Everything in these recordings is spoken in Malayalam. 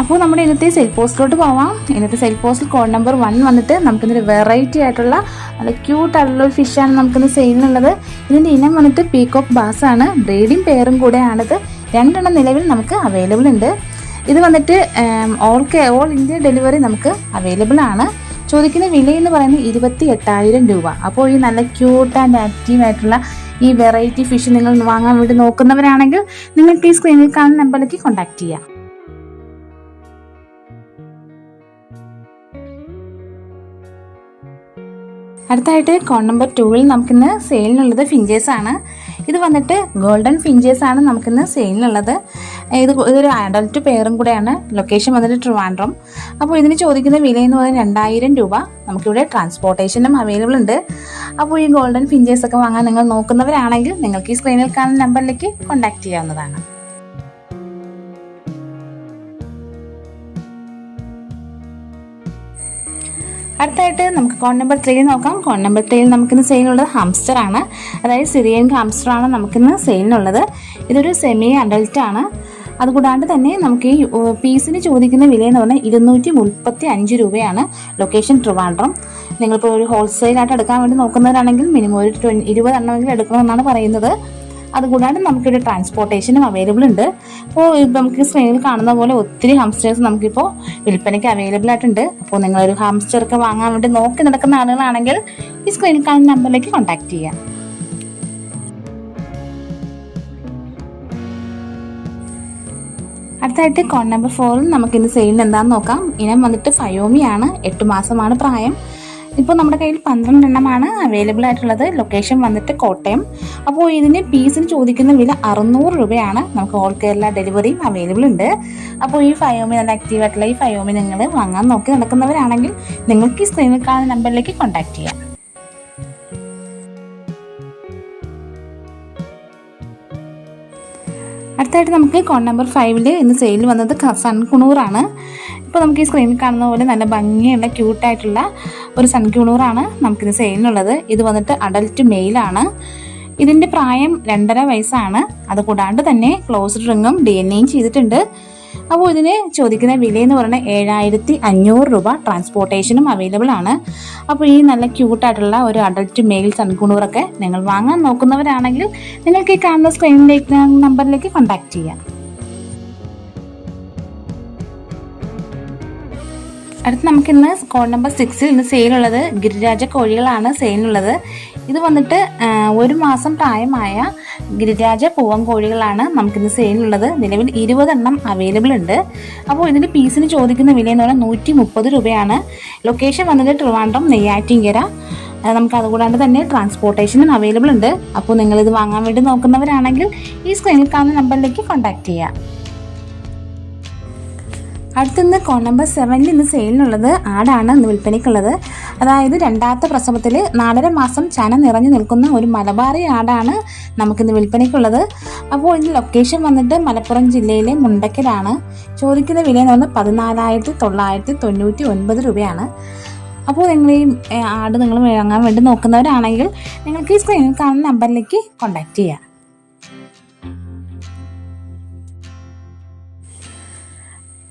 അപ്പോൾ നമ്മുടെ ഇന്നത്തെ സെൽ പോസ്റ്റിലോട്ട് പോവാം. ഇന്നത്തെ സെൽ പോസ്റ്റിൽ കോഡ് നമ്പർ വൺ വന്നിട്ട് നമുക്കിന്നൊരു വെറൈറ്റി ആയിട്ടുള്ള നല്ല ക്യൂട്ട് ആയിട്ടുള്ള ഒരു ഫിഷാണ് നമുക്കിന്ന് സെയിലിനുള്ളത് ഇതിന്റെ ഇനം വന്നിട്ട് പീകോക്ക് ബാസ് ആണ്. ബ്രീഡിംഗ് പെയറും കൂടെയാണിത്. രണ്ടെണ്ണം നിലവിൽ നമുക്ക് അവൈലബിൾ ഉണ്ട്. ഇത് വന്നിട്ട് all K all India delivery നമുക്ക് അവൈലബിൾ ആണ്. ചോദിക്കുന്ന വില എന്ന് പറയുന്നത് ഇരുപത്തി എട്ടായിരം രൂപ. അപ്പോൾ ഈ നല്ല ക്യൂട്ട് ആൻഡ് ആക്റ്റീവ് ആയിട്ടുള്ള ഈ വെറൈറ്റി ഫിഷ് നിങ്ങൾ വാങ്ങാൻ വേണ്ടി നോക്കുന്നവരാണെങ്കിൽ നിങ്ങൾക്ക് ഈ സ്ക്രീനിൽ കാണുന്ന നമ്പറിലേക്ക് കോൺടാക്ട് ചെയ്യാം. അടുത്തായിട്ട് കോൺ നമ്പർ ടൂവിൽ നമുക്കിന്ന് സെയിലിനുള്ളത് ഫിഞ്ചേഴ്സ് ആണ്. ഇത് വന്നിട്ട് ഗോൾഡൻ ഫിഞ്ചേഴ്സ് ആണ് നമുക്കിന്ന് സെയിലിനുള്ളത്. ഇത് ഇതൊരു അഡൽട്ട് പെയറും കൂടെയാണ്. ലൊക്കേഷൻ വന്നിട്ട് ട്രിവാൻഡ്രം. അപ്പോൾ ഇതിന് ചോദിക്കുന്ന വില എന്ന് പറയുന്നത് രണ്ടായിരം രൂപ. നമുക്കിവിടെ ട്രാൻസ്പോർട്ടേഷനും അവൈലബിൾ ഉണ്ട്. അപ്പോൾ ഈ ഗോൾഡൻ ഫിഞ്ചേഴ്സ് ഒക്കെ വാങ്ങാൻ നിങ്ങൾ നോക്കുന്നവരാണെങ്കിൽ നിങ്ങൾക്ക് ഈ സ്ക്രീനിൽ കാണുന്ന നമ്പറിലേക്ക് കോൺടാക്ട് ചെയ്യാവുന്നതാണ്. അടുത്തായിട്ട് നമുക്ക് കോൺ നമ്പർ ത്രീ നോക്കാം. കോൺ നമ്പർ ത്രീയിൽ നമുക്കിന്ന് സെയിലുള്ളത് ഹംസ്റ്റർ ആണ്. അതായത് സിറിയൻ ഹാംസ്റ്ററാണ് നമുക്കിന്ന് സെയിലിനുള്ളത് ഇതൊരു സെമി അഡൽറ്റ് ആണ്. അതുകൂടാണ്ട് തന്നെ നമുക്ക് ഈ പീസിന് ചോദിക്കുന്ന വില എന്ന് പറഞ്ഞാൽ ഇരുന്നൂറ്റി മുപ്പത്തി അഞ്ച് രൂപയാണ് ലൊക്കേഷൻ ട്രിവാൻഡ്രം. നിങ്ങളിപ്പോൾ ഒരു ഹോൾസെയിലായിട്ട് എടുക്കാൻ വേണ്ടി നോക്കുന്നവരാണെങ്കിൽ മിനിമം ഒരു ട്വൻ ഇരുപത് എണ്ണമെങ്കിലും എടുക്കണമെന്നാണ് പറയുന്നത്. അതുകൂടാണ്ട് നമുക്കിവിടെ ട്രാൻസ്പോർട്ടേഷനും അവൈലബിൾ ഉണ്ട്. അപ്പോൾ നമുക്ക് സ്ക്രീനിൽ കാണുന്ന പോലെ ഒത്തിരി ഹംസ്റ്റേഴ്സ് നമുക്കിപ്പോൾ വിൽപ്പനയ്ക്ക് അവൈലബിൾ ആയിട്ടുണ്ട്. അപ്പോൾ നിങ്ങളൊരു ഒക്കെ വാങ്ങാൻ വേണ്ടി നോക്കി നടക്കുന്ന ആളുകളാണെങ്കിൽ ഈ സ്ക്രീനിൽ കാണുന്ന നമ്പറിലേക്ക് കോൺടാക്ട് ചെയ്യാം. അടുത്തായിട്ട് കോൺ നമ്പർ ഫോറിൽ നമുക്ക് ഇന്ന് സെയിലിന് എന്താണെന്ന് നോക്കാം. ഇനം വന്നിട്ട് ഫയോമിയാണ്. എട്ട് മാസമാണ് പ്രായം. ഇപ്പോൾ നമ്മുടെ കയ്യിൽ പന്ത്രണ്ട് എണ്ണമാണ് അവൈലബിൾ ആയിട്ടുള്ളത്. ലൊക്കേഷൻ വന്നിട്ട് കോട്ടയം. അപ്പോൾ ഇതിന് പീസിന് ചോദിക്കുന്ന വില അറുന്നൂറ് രൂപയാണ്. നമുക്ക് ഓൾ കേരള ഡെലിവറിയും അവൈലബിൾ ഉണ്ട്. അപ്പോൾ ഈ ഫയോമി നല്ല ആക്റ്റീവ് ആയിട്ടുള്ള ഈ ഫയോമി നിങ്ങൾ വാങ്ങാൻ നോക്കി നടക്കുന്നവരാണെങ്കിൽ നിങ്ങൾക്ക് ഈ സ്ക്രീനിൽ കാണുന്ന നമ്പറിലേക്ക് കോൺടാക്ട് ചെയ്യാം. അടുത്തായിട്ട് നമുക്ക് കോൺ നമ്പർ ഫൈവിൽ ഇന്ന് സെയിൽ വന്നത് സൺകുണൂറാണ് ഇപ്പോൾ നമുക്ക് ഈ സ്ക്രീനിൽ കാണുന്ന പോലെ നല്ല ഭംഗിയുള്ള ക്യൂട്ടായിട്ടുള്ള ഒരു സൺക്യൂണൂറാണ് നമുക്കിത് സെയിലിനുള്ളത് ഇത് വന്നിട്ട് അഡൽറ്റ് മെയിലാണ് ഇതിന്റെ പ്രായം രണ്ടര വയസ്സാണ്. അതുകൂടാണ്ട് തന്നെ ക്ലോസ്ഡ് റിങ്ങും ഡി എൻ എയും ചെയ്തിട്ടുണ്ട്. അപ്പോൾ ഇതിന് ചോദിക്കുന്ന വില എന്ന് പറയുന്നത് ഏഴായിരത്തി അഞ്ഞൂറ് രൂപ ട്രാൻസ്പോർട്ടേഷനും അവൈലബിൾ ആണ്. അപ്പോൾ ഈ നല്ല ക്യൂട്ടായിട്ടുള്ള ഒരു അഡൽറ്റ് മെയിൽ സൺകുണൂറൊക്കെ നിങ്ങൾ വാങ്ങാൻ നോക്കുന്നവരാണെങ്കിൽ നിങ്ങൾക്ക് ഈ കാണുന്ന സ്ക്രീനിലേക്ക് നമ്പറിലേക്ക് കോൺടാക്ട് ചെയ്യാം. അടുത്ത് നമുക്കിന്ന് കോൾ നമ്പർ സിക്സിൽ ഇന്ന് സെയിലുള്ളത് ഗിരിരാജ കോഴികളാണ് സെയിലുള്ളത് ഇത് വന്നിട്ട് ഒരു മാസം പ്രായമായ ഗിരിരാജ പൂവൻ കോഴികളാണ് നമുക്കിന്ന് സെയിലുള്ളത് നിലവിൽ ഇരുപതെണ്ണം അവൈലബിൾ ഉണ്ട്. അപ്പോൾ ഇതിന്റെ പീസിന് ചോദിക്കുന്ന വില എന്ന് പറഞ്ഞാൽ നൂറ്റി മുപ്പത് രൂപയാണ്. ലൊക്കേഷൻ വന്നിട്ട് ട്രിവാൻഡ്രം നെയ്യാറ്റിങ്കര. നമുക്ക് അതുകൂടാണ്ട് തന്നെ ട്രാൻസ്പോർട്ടേഷനും അവൈലബിൾ ഉണ്ട്. അപ്പോൾ നിങ്ങളിത് വാങ്ങാൻ വേണ്ടി നോക്കുന്നവരാണെങ്കിൽ ഈ സ്ക്രീനിൽ കാണുന്ന നമ്പറിലേക്ക് കോൺടാക്ട് ചെയ്യാം. അടുത്തുനിന്ന് കോൺ നമ്പർ സെവനിൽ ഇന്ന് സെയിലിനുള്ളത് ആടാണ് ഇന്ന് വിൽപ്പനയ്ക്കുള്ളത്. അതായത് രണ്ടാമത്തെ പ്രസവത്തിൽ നാലര മാസം ചന നിറഞ്ഞു നിൽക്കുന്ന ഒരു മലബാറി ആടാണ് നമുക്കിന്ന് വിൽപ്പനയ്ക്കുള്ളത്. അപ്പോൾ ഇതിന്റെ ലൊക്കേഷൻ വന്നിട്ട് മലപ്പുറം ജില്ലയിലെ മുണ്ടക്കലാണ്. ചോദിക്കുന്ന വില എന്ന് പറഞ്ഞാൽ പതിനാലായിരത്തി തൊള്ളായിരത്തി തൊണ്ണൂറ്റി ഒൻപത് രൂപയാണ്. അപ്പോൾ നിങ്ങൾ ഈ ആട് നിങ്ങൾ വാങ്ങാൻ വേണ്ടി നോക്കുന്നവരാണെങ്കിൽ നിങ്ങൾക്ക് ഈ സ്ക്രീനിൽ കാണുന്ന നമ്പറിലേക്ക് കോൺടാക്റ്റ് ചെയ്യാം.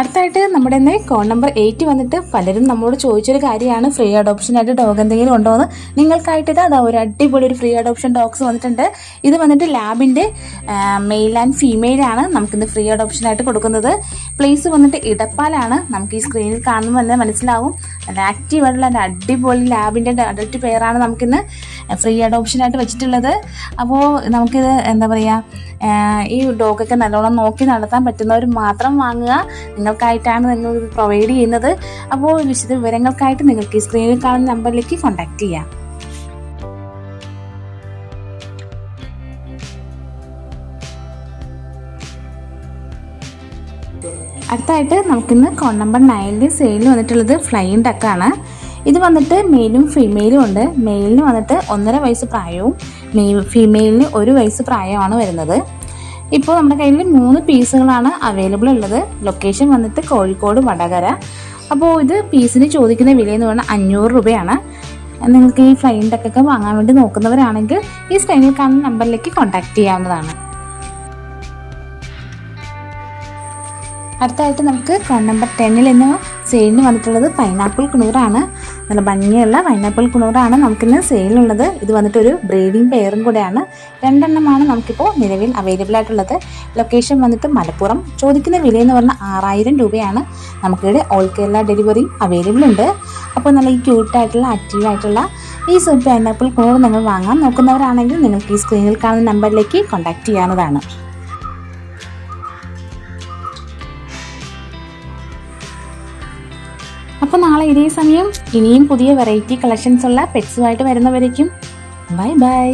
അടുത്തായിട്ട് നമ്മുടെ ഇന്ന് കോൺ നമ്പർ എയ്റ്റ് വന്നിട്ട് പലരും നമ്മളോട് ചോദിച്ചൊരു കാര്യമാണ്. ഫ്രീ അഡോപ്ഷനായിട്ട് ഡോഗ് എന്തെങ്കിലും ഉണ്ടോ എന്ന്. നിങ്ങൾക്കായിട്ട് ഇത് അതാ ഒരു അടിപൊളി ഒരു ഫ്രീ അഡോപ്ഷൻ ഡോഗ്സ് വന്നിട്ടുണ്ട്. ഇത് വന്നിട്ട് ലാബിന്റെ മെയിൽ ആൻഡ് ഫീമെയിൽ ആണ് നമുക്കിന്ന് ഫ്രീ അഡോപ്ഷനായിട്ട് കൊടുക്കുന്നത്. പ്ലേസ് വന്നിട്ട് ഇടപ്പാലാണ് നമുക്ക് ഈ സ്ക്രീനിൽ കാണുമ്പോൾ തന്നെ മനസ്സിലാവും. നല്ല ആക്റ്റീവ് ആയിട്ടുള്ള നല്ല അടിപൊളി ലാബിന്റെ അഡൽട്ട് പെയറാണ് നമുക്കിന്ന് ഫ്രീ അഡോപ്ഷനായിട്ട് വെച്ചിട്ടുള്ളത്. അപ്പോൾ നമുക്കിത് എന്താ പറയുക ഈ ഡോഗൊക്കെ നല്ലോണം നോക്കി നടത്താൻ പറ്റുന്നവർ മാത്രം വാങ്ങുക. നിങ്ങൾക്കായിട്ടാണ് നിങ്ങൾ പ്രൊവൈഡ് ചെയ്യുന്നത്. അപ്പോൾ വിശദ വിവരങ്ങൾക്കായിട്ട് നിങ്ങൾക്ക് ഈ സ്ക്രീനിൽ കാണുന്ന നമ്പറിലേക്ക് കോൺടാക്റ്റ് ചെയ്യാം. അടുത്തായിട്ട് നമുക്കിന്ന് കോൺ നമ്പർ നയനിൽ സെയിൽ വന്നിട്ടുള്ളത് ഫ്ലൈയിങ് ഡക്കാണ് ഇത് വന്നിട്ട് മെയിലും ഫീമെയിലും ഉണ്ട്. മെയിലിന് വന്നിട്ട് ഒന്നര വയസ്സ് പ്രായവും മെയ് ഫീമെയിലിന് ഒരു വയസ്സ് പ്രായമാണ് വരുന്നത്. ഇപ്പോൾ നമ്മുടെ കയ്യിൽ മൂന്ന് പീസുകളാണ് അവൈലബിൾ ഉള്ളത്. ലൊക്കേഷൻ വന്നിട്ട് കോഴിക്കോട് വടകര. അപ്പോൾ ഇത് പീസിന് ചോദിക്കുന്ന വില എന്ന് പറഞ്ഞാൽ അഞ്ഞൂറ് രൂപയാണ്. നിങ്ങൾക്ക് ഈ ഫ്ലൈൻ ഡക്കൊക്കെ വാങ്ങാൻ വേണ്ടി നോക്കുന്നവരാണെങ്കിൽ ഈ സ്ക്രീനിൽ കാണുന്ന നമ്പറിലേക്ക് കോൺടാക്റ്റ് ചെയ്യാവുന്നതാണ്. അടുത്തായിട്ട് നമുക്ക് കോൺ നമ്പർ ടെന്നിൽ ഇന്ന് സെയിലിന് വന്നിട്ടുള്ളത് പൈനാപ്പിൾ കുണൂറാണ് നല്ല ഭംഗിയുള്ള പൈനാപ്പിൾ കുണൂറാണ് നമുക്കിന്ന് സെയിലുള്ളത് ഇത് വന്നിട്ട് വന്നിട്ടൊരു ബ്രീഡിംഗ് പെയറും കൂടെയാണ്. രണ്ടെണ്ണമാണ് നമുക്കിപ്പോൾ നിലവിൽ അവൈലബിൾ ആയിട്ടുള്ളത്. ലൊക്കേഷൻ വന്നിട്ട് മലപ്പുറം. ചോദിക്കുന്ന വില എന്ന് പറഞ്ഞാൽ ആറായിരം രൂപയാണ്. നമുക്കിവിടെ ഓൾ കേരള ഡെലിവറി അവൈലബിൾ ഉണ്ട്. അപ്പോൾ നല്ല ഈ ക്യൂട്ടായിട്ടുള്ള ആക്റ്റീവായിട്ടുള്ള ഈ പൈനാപ്പിൾ കുണൂർ നിങ്ങൾ വാങ്ങാൻ നോക്കുന്നവരാണെങ്കിൽ നിങ്ങൾക്ക് ഈ സ്ക്രീനിൽ കാണുന്ന നമ്പറിലേക്ക് കോൺടാക്ട് ചെയ്യാവുന്നതാണ്. അപ്പോൾ നാളെ ഇതേ സമയം ഇനിയും പുതിയ വെറൈറ്റി കളക്ഷൻസ് ഉള്ള പെറ്റ്സുമായിട്ട് വരുന്നവരേക്കും. Bye bye